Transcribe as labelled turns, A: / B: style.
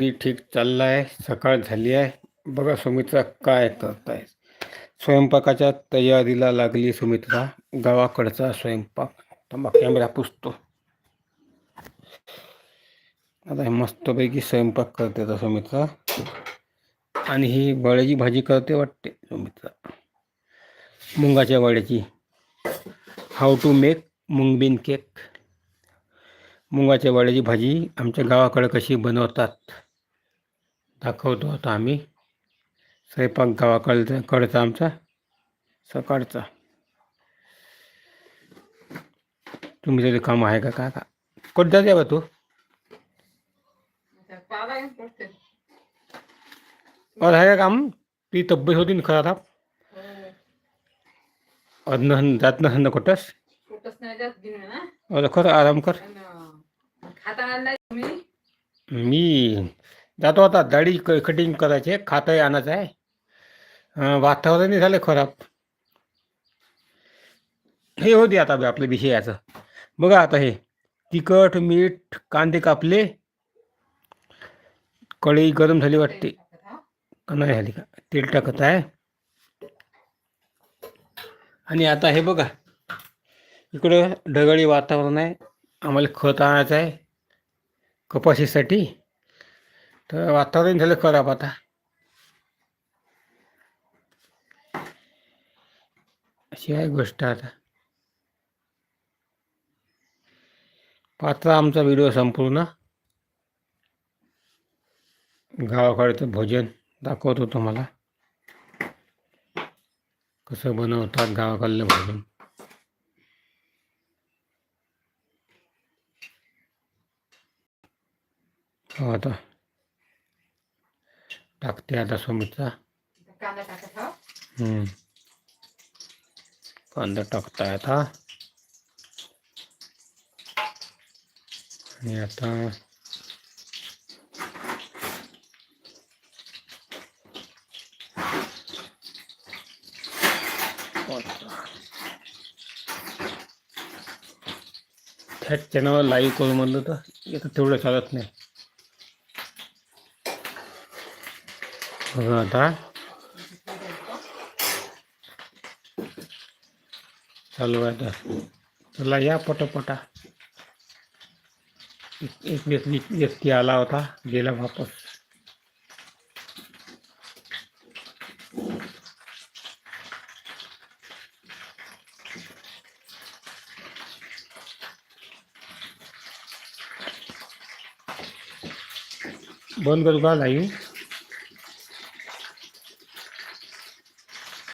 A: मी ठीक चाललाय सकाळ झाली आहे. बघा सुमित्रा काय करत आहे स्वयंपाकाच्या तयारीला लागली सुमित्रा. गावाकडचा स्वयंपाक. थांबा कॅमेरा पुसतो. आता हे मस्तपैकी स्वयंपाक करते आता सुमित्रा. आणि ही वड्याची भाजी करते वाटते सुमित्रा. मुंगाच्या वड्याची. How to make mung bean cake मुंगाच्या वड्याची भाजी आमच्या गावाकडे कशी बनवतात. दाखवतो आता आम्ही. स्वयंपाक गावाकडचा कडचा आमचा. सकाळचा. तुम्ही तरी काम आहे का का कुठं जाते बा तू और आहे का काम ती तब्येत होती ना खराब. अन्न जात नसेल ना? कुठंच खरं आराम कर. मी जातो आता दाढी क कटिंग करायचे खातंही आणायचं आहे. वातावरणही झालं खराब. हे होते आता आपलं आपल्या विषयाचं बघा आता हे तिखट मीठ कांदे कापले. कढई गरम झाली वाटते. का नाही झाली का? तेल टाकत आहे. आणि आता हे बघा इकडं ढगाळी वातावरण आहे. आम्हाला खत आणायचं आहे. कपाशीसाठी. तर वातावरण झालं खराब आता. अशी आहे गोष्ट आता. पाहता आमचा व्हिडिओ संपूर्ण. गावाकडचं भोजन दाखवतो तुम्हाला. कसं बनवतात गावाकडलं भोजन. हो आता. टाकते आता सुमित्रा
B: कांदा टाकत
A: हम्म. कांदा टाकताय आता. आणि आता थेट चॅनलवर लाईव्ह करू म्हणलं तर तेवढं चालत नाही. आता चालू आहे चला या पटापटा एक व्यक्ती आला होता गेला वापस बंद करू का लाईव्ह